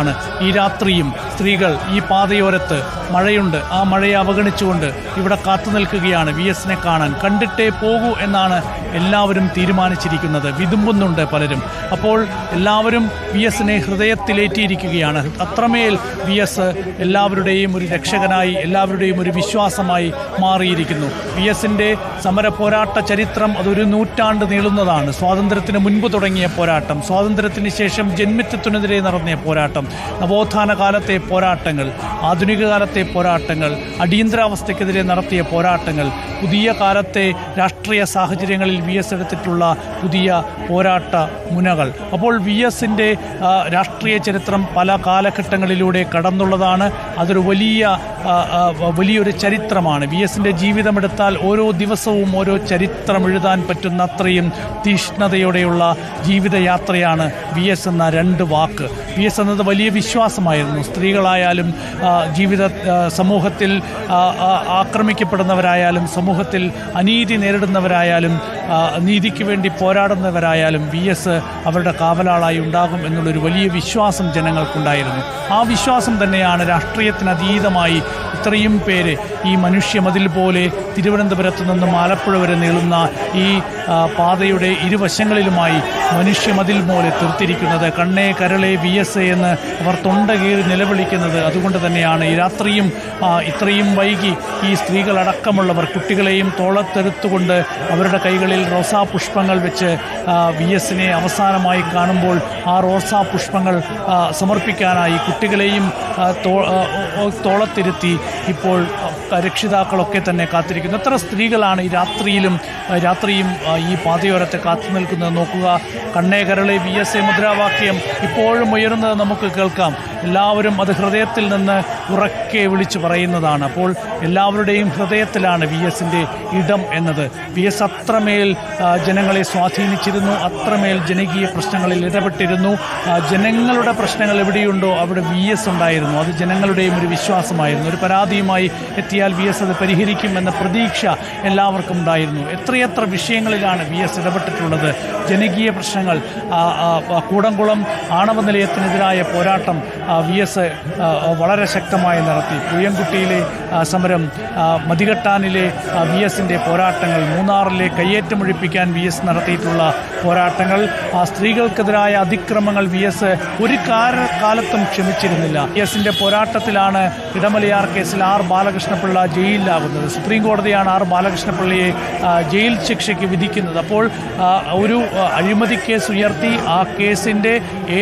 ആണ്. ഈ രാത്രിയും സ്ത്രീകൾ ഈ പാതയോരത്ത് മഴയുണ്ട്. ആ മഴയെ അവഗണിച്ചുകൊണ്ട് ഇവിടെ കാത്തു നിൽക്കുകയാണ് വി എസിനെ കാണാൻ. കണ്ടിട്ടേ പോകൂ എന്നാണ് എല്ലാവരും തീരുമാനിച്ചിരിക്കുന്നത്. വിതുമ്പുന്നുണ്ട് പലരും. അപ്പോൾ എല്ലാവരും വി എസിനെ ഹൃദയത്തിലേറ്റിയിരിക്കുകയാണ്. അത്രമേൽ വി എസ് എല്ലാവരുടെയും ഒരു രക്ഷകനായി എല്ലാവരുടെയും ഒരു വിശ്വാസമായി മാറിയിരിക്കുന്നു. വി എസിന്റെ സമര പോരാട്ട ചരിത്രം അതൊരു നൂറ്റാണ്ട് നീളുന്നതാണ്. സ്വാതന്ത്ര്യത്തിന് മുൻപ് തുടങ്ങിയ പോരാട്ടം സ്വാതന്ത്ര്യത്തിന് ശേഷം ജന്മിത്വത്തിനെതിരെ നടന്നിയ പോരാട്ടം നവോത്ഥാന കാലത്തെ പോരാട്ടങ്ങൾ ആധുനിക കാലത്തെ പോരാട്ടങ്ങൾ അടിയന്തരാവസ്ഥയ്ക്കെതിരെ നടത്തിയ പോരാട്ടങ്ങൾ പുതിയ കാലത്തെ രാഷ്ട്രീയ സാഹചര്യങ്ങളിൽ വി എസ് എടുത്തിട്ടുള്ള പുതിയ പോരാട്ട മുനകൾ. അപ്പോൾ വി എസിന്റെ രാഷ്ട്രീയ ചരിത്രം പല കാലഘട്ടങ്ങളിലൂടെ കടന്നുള്ളതാണ്. അതൊരു വലിയ വലിയൊരു ചരിത്രമാണ്. വി എസിന്റെ ജീവിതമെടുത്താൽ ഓരോ ദിവസവും ഓരോ ചരിത്രം എഴുതാൻ പറ്റുന്ന അത്രയും തീഷ്ണതയോടെയുള്ള ജീവിതയാത്രയാണ് വി എസ് എന്ന രണ്ട് വാക്ക്. വി എസ് എന്നത് വലിയ വിശ്വാസമായിരുന്നു. സ്ത്രീകളായാലും ആ, ജീവിത സമൂഹത്തിൽ ആക്രമിക്കപ്പെടുന്നവരായാലും സമൂഹത്തിൽ അനീതി നേരിടുന്നവരായാലും നീതിക്ക് വേണ്ടി പോരാടുന്നവരായാലും വി എസ് അവരുടെ കാവലാളായി ഉണ്ടാകും എന്നുള്ളൊരു വലിയ വിശ്വാസം ജനങ്ങൾക്കുണ്ടായിരുന്നു. ആ വിശ്വാസം തന്നെയാണ് രാഷ്ട്രീയത്തിനതീതമായി ഇത്രയും പേര് ഈ മനുഷ്യമതിൽ പോലെ തിരുവനന്തപുരത്ത് നിന്നും ആലപ്പുഴ വരെ നീളുന്ന ഈ പാതയുടെ ഇരുവശങ്ങളിലുമായി മനുഷ്യമതിൽ പോലെ തീർത്തിരിക്കുന്നത്. കണ്ണേ കരളെ വി എസ് എ എന്ന് അവർ തൊണ്ട കീറി നിലവിളിക്കുന്നത് അതുകൊണ്ട് തന്നെയാണ്. ഈ രാത്രിയും ഇത്രയും വൈകി ഈ സ്ത്രീകളടക്കമുള്ളവർ കുട്ടികളെയും തോളത്തെടുത്തുകൊണ്ട് അവരുടെ കൈകളിൽ റോസാ പുഷ്പങ്ങൾ വെച്ച് വി എസിനെ അവസാനമായി കാണുമ്പോൾ ആ റോസാ പുഷ്പങ്ങൾ സമർപ്പിക്കാനായി കുട്ടികളെയും തോളത്തിരുത്തി ഇപ്പോൾ രക്ഷിതാക്കളൊക്കെ തന്നെ കാത്തിരിക്കുന്നു. എത്ര സ്ത്രീകളാണ് ഈ രാത്രിയിലും രാത്രിയും ഈ പാതയോരത്തെ കാത്തു നിൽക്കുന്നത് നോക്കുക. കണ്ണേ കരളെ വി എസ് എ മുദ്രാവാക്യം ഇപ്പോഴും ഉയരുന്നത് നമുക്ക് കേൾക്കാം. എല്ലാവരും അത് ഹൃദയത്തിൽ നിന്ന് ഉറക്കെ വിളിച്ചു പറയുന്നതാണ്. അപ്പോൾ എല്ലാവരുടെയും ഹൃദയത്തിലാണ് വി എസിന്റെ ഇടം എന്നത്. വി എസ് അത്രമേൽ ജനങ്ങളെ സ്വാധീനിച്ചിരുന്നു അത്രമേൽ ജനകീയ പ്രശ്നങ്ങളിൽ ഇടപെട്ടിരുന്നു. ജനങ്ങളുടെ പ്രശ്നങ്ങൾ എവിടെയുണ്ടോ അവിടെ വി എസ് ഉണ്ടായിരുന്നു. അത് ജനങ്ങളുടെയും ഒരു വിശ്വാസമായിരുന്നു. ഒരു പരാതിയുമായി എത്തിയാൽ വി എസ് അത് പരിഹരിക്കും എന്ന പ്രതീക്ഷ എല്ലാവർക്കും ഉണ്ടായിരുന്നു. എത്രയെത്ര വിഷയങ്ങളിലാണ് വി എസ് ഇടപെട്ടിട്ടുള്ളത്? ജനകീയ പ്രശ്നങ്ങൾ കൂടംകുളം ആണവ നിലയത്തിനെതിരായ പോരാട്ടം വി എസ് വളരെ ശക്തമായി നടത്തി. പുയ്യൻകുട്ടിയിലെ സമരം മതികെട്ടാനിലെ വി എസിന്റെ പോരാട്ടങ്ങൾ മൂന്നാറിലെ കയ്യേറ്റമൊഴിപ്പിക്കാൻ വി എസ് നടത്തിയിട്ടുള്ള പോരാട്ടങ്ങൾ ആ സ്ത്രീകൾക്കെതിരായ അതിക്രമങ്ങൾ വി എസ് ഒരു കാല കാലത്തും ക്ഷമിച്ചിരുന്നില്ല. വി എസിന്റെ പോരാട്ടത്തിലാണ് ഇടമലയാർ കേസിൽ ആർ ബാലകൃഷ്ണപിള്ള ജയിലിലാകുന്നത്. സുപ്രീം കോടതിയാണ് ആർ ബാലകൃഷ്ണപിള്ളയെ ജയിൽ ശിക്ഷയ്ക്ക് വിധിക്കുന്നത്. അപ്പോൾ ഒരു അഴിമതി കേസ് ഉയർത്തി ആ കേസിന്റെ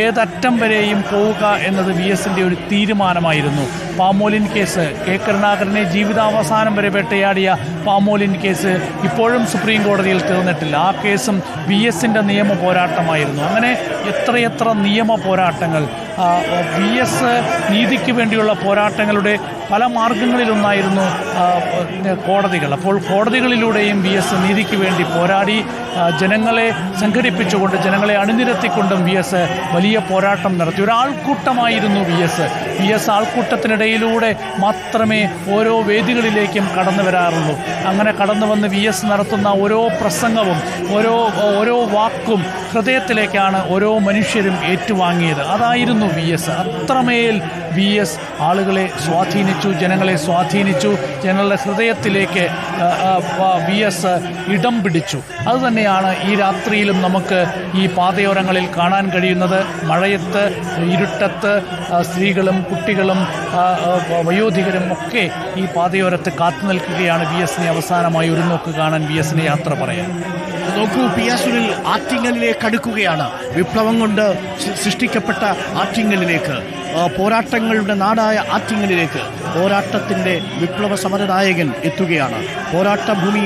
ഏതറ്റം വരെയും പോവുക എന്നത് വി എസിന്റെ ഒരു തീരുമാനമായിരുന്നു. Palmolein case K. കരുണാകരനെ ജീവിതാവസാനം വരെ വേട്ടയാടിയ പാമോലിൻ കേസ് ഇപ്പോഴും സുപ്രീം കോടതിയിൽ തീർന്നിട്ടില്ല. ആ കേസും വി എസിന്റെ നിയമ പോരാട്ടമായിരുന്നു. അങ്ങനെ എത്രയെത്ര നിയമ പോരാട്ടങ്ങൾ വി എസ് നീതിക്ക് വേണ്ടിയുള്ള പോരാട്ടങ്ങളുടെ പല മാർഗങ്ങളിലൊന്നായിരുന്നു കോടതികൾ. അപ്പോൾ കോടതികളിലൂടെയും വി എസ് നീതിക്ക് വേണ്ടി പോരാടി ജനങ്ങളെ സംഘടിപ്പിച്ചുകൊണ്ട് ജനങ്ങളെ അണിനിരത്തിക്കൊണ്ടും വി എസ് വലിയ പോരാട്ടം നടത്തി. ഒരാൾക്കൂട്ടമായിരുന്നു വി എസ് വി എസ് ആൾക്കൂട്ടത്തിനിടയിലൂടെ മാത്രമേ ഓരോ വേദികളിലേക്കും കടന്നു വരാറുള്ളൂ. അങ്ങനെ കടന്നു വന്ന് വി എസ് നടത്തുന്ന ഓരോ പ്രസംഗവും ഓരോ ഓരോ വാക്കും ഹൃദയത്തിലേക്കാണ് ഓരോ മനുഷ്യരും ഏറ്റുവാങ്ങിയത്. അതായിരുന്നു വി എസ് അത്രമേൽ വി എസ് ആളുകളെ സ്വാധീനിച്ചു ജനങ്ങളെ സ്വാധീനിച്ചു ജനങ്ങളുടെ ഹൃദയത്തിലേക്ക് വി എസ് ഇടം പിടിച്ചു. അതുതന്നെയാണ് ഈ രാത്രിയിലും നമുക്ക് ഈ പാതയോരങ്ങളിൽ കാണാൻ കഴിയുന്നത്. മഴയത്ത് ഇരുട്ടത്ത് സ്ത്രീകളും കുട്ടികളും വയോധികരും ഒക്കെ ഈ പാതയോരത്ത് കാത്തു നിൽക്കുകയാണ് വി എസിനെ അവസാനമായി ഒരു നോക്ക് കാണാൻ വി എസിനെ യാത്ര പറയാൻ. നോക്കൂ പി എസ് സുനിൽ ആറ്റിങ്ങലിലേക്ക് അടുക്കുകയാണ്. വിപ്ലവം കൊണ്ട് സൃഷ്ടിക്കപ്പെട്ട ആറ്റിങ്ങലിലേക്ക്. പോരാട്ടങ്ങളുടെ നാടായ ആറ്റിങ്ങലിലേക്ക് പോരാട്ടത്തിന്റെ വിപ്ലവ സമരനായകൻ എത്തുകയാണ്. പോരാട്ട ഭൂമി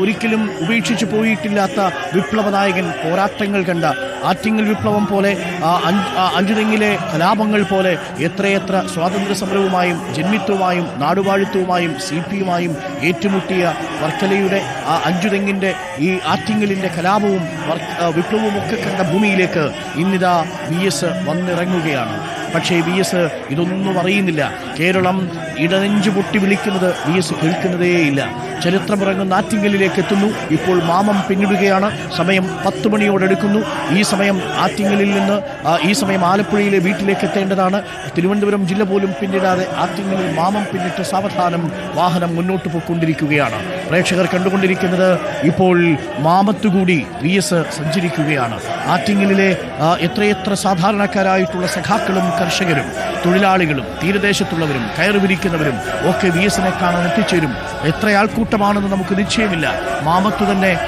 ഒരിക്കലും ഉപേക്ഷിച്ചു പോയിട്ടില്ലാത്ത വിപ്ലവ നായകൻ പോരാട്ടങ്ങൾ കണ്ട ആറ്റിങ്ങൽ വിപ്ലവം പോലെ അഞ്ചുതെങ്ങിലെ കലാപങ്ങൾ പോലെ എത്രയെത്ര സ്വാതന്ത്ര്യ സമരവുമായും ജന്മിത്വമായും നാടുവാഴിത്വവുമായും സി പി യുമായും ഏറ്റുമുട്ടിയ വർക്കലയുടെ ആ അഞ്ചുതെങ്ങിന്റെ ഈ ആറ്റിങ്ങലിന്റെ കലാപവും വിപ്ലവവും ഒക്കെ കണ്ട ഭൂമിയിലേക്ക് ഇന്നിതാ വി എസ് വന്നിറങ്ങുകയാണ്. പക്ഷേ വി എസ് ഇതൊന്നും അറിയുന്നില്ല. കേരളം ഇടനെഞ്ചു പൊട്ടി വിളിക്കുന്നത് വി എസ് കേൾക്കുന്നതേയില്ല ചരിത്രമിറങ്ങുന്ന ആറ്റിങ്ങലിലേക്ക് എത്തുന്നു. ഇപ്പോൾ മാമം പിന്നിടുകയാണ്. സമയം പത്ത് മണിയോടെടുക്കുന്നു ഈ സമയം ആറ്റിങ്ങലിൽ നിന്ന് ഈ സമയം ആലപ്പുഴയിലെ വീട്ടിലേക്ക് എത്തേണ്ടതാണ്. തിരുവനന്തപുരം ജില്ല പോലും പിന്നിടാതെ ആറ്റിങ്ങലിൽ മാമം പിന്നിട്ട് സാവധാനം വാഹനം മുന്നോട്ട് പോയിക്കൊണ്ടിരിക്കുകയാണ്. പ്രേക്ഷകർ കണ്ടുകൊണ്ടിരിക്കുന്നത് ഇപ്പോൾ മാമത്തുകൂടി വി എസ് സഞ്ചരിക്കുകയാണ്. ആറ്റിങ്ങലിലെ എത്രയെത്ര സാധാരണക്കാരായിട്ടുള്ള സഖാക്കളും കർഷകരും തൊഴിലാളികളും തീരദേശത്തുള്ളവരും കയറിവിരിക്കുന്നവരും ഒക്കെ വി എസിനെ കാണാൻ എത്തിച്ചേരും. എത്ര ആൾക്കൂട്ടമാണെന്ന് നമുക്ക് നിശ്ചയമില്ല. മാമത്തു തന്നെ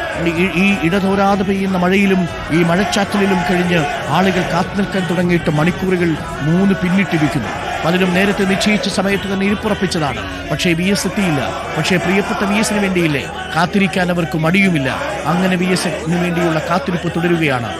ഈ- ഇടതോരാതെ പെയ്യുന്ന മഴയിലും ഈ മഴച്ചാറ്റലിലും കഴിഞ്ഞ് ആളുകൾ കാത്തു നിൽക്കാൻ തുടങ്ങിയിട്ട് മണിക്കൂറുകൾ മൂന്ന് പിന്നിട്ടിരിക്കുന്നു. പലരും നേരത്തെ നിശ്ചയിച്ച സമയത്ത് തന്നെ ഇരിപ്പുറപ്പിച്ചതാണ്. പക്ഷേ വി എസ് എത്തിയില്ല. പക്ഷേ പ്രിയപ്പെട്ട വി എസിന് വേണ്ടിയില്ലേ? കാത്തിരിക്കാൻ അവർക്ക് മടിയുമില്ല. അങ്ങനെ വി എസിന് വേണ്ടിയുള്ള കാത്തിരിപ്പ് തുടരുകയാണ്.